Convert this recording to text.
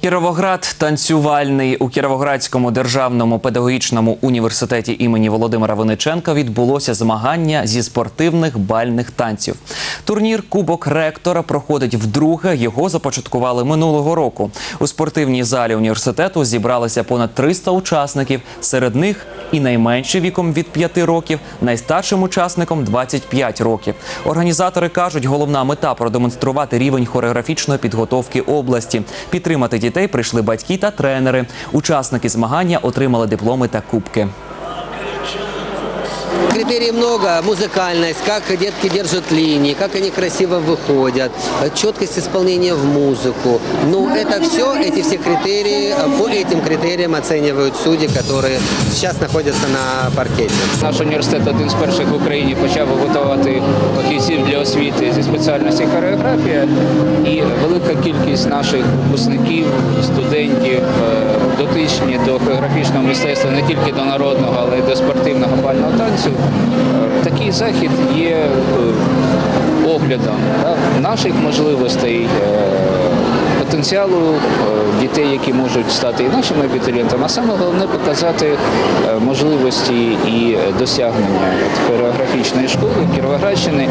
Кіровоград танцювальний у Кіровоградському державному педагогічному університеті імені Володимира Винниченка відбулося змагання зі спортивних бальних танців. Турнір Кубок ректора проходить вдруге. Його започаткували минулого року. У спортивній залі університету зібралися понад 300 учасників. Серед них і найменші віком від 5 років, найстаршим учасником 25 років. Організатори кажуть, головна мета продемонструвати рівень хореографічної підготовки області. Підтримати дітей прийшли батьки та тренери. Учасники змагання отримали дипломи та кубки. Критерий много. Музыкальность, как детки держат линии, как они красиво выходят, э, четкость исполнения в музыку. Ну, это все, эти все критерии, э, по этим критериям оценивают судьи, которые сейчас находятся на паркете. Наш університет один з перших в Україні почав готувати фахівців для освіти зі спеціальності хореографія. І велика кількість наших випускників, студентів е, дотичні до хореографічного мистецтва не тільки до народного, але й до спортивного бального танцю. Е, Такий захід є е, оглядом наших можливостей. е, Потенціалу дітей, які можуть стати і нашими абітурієнтами, а саме головне показати можливості і досягнення хореографічної школи Кіровоградщини.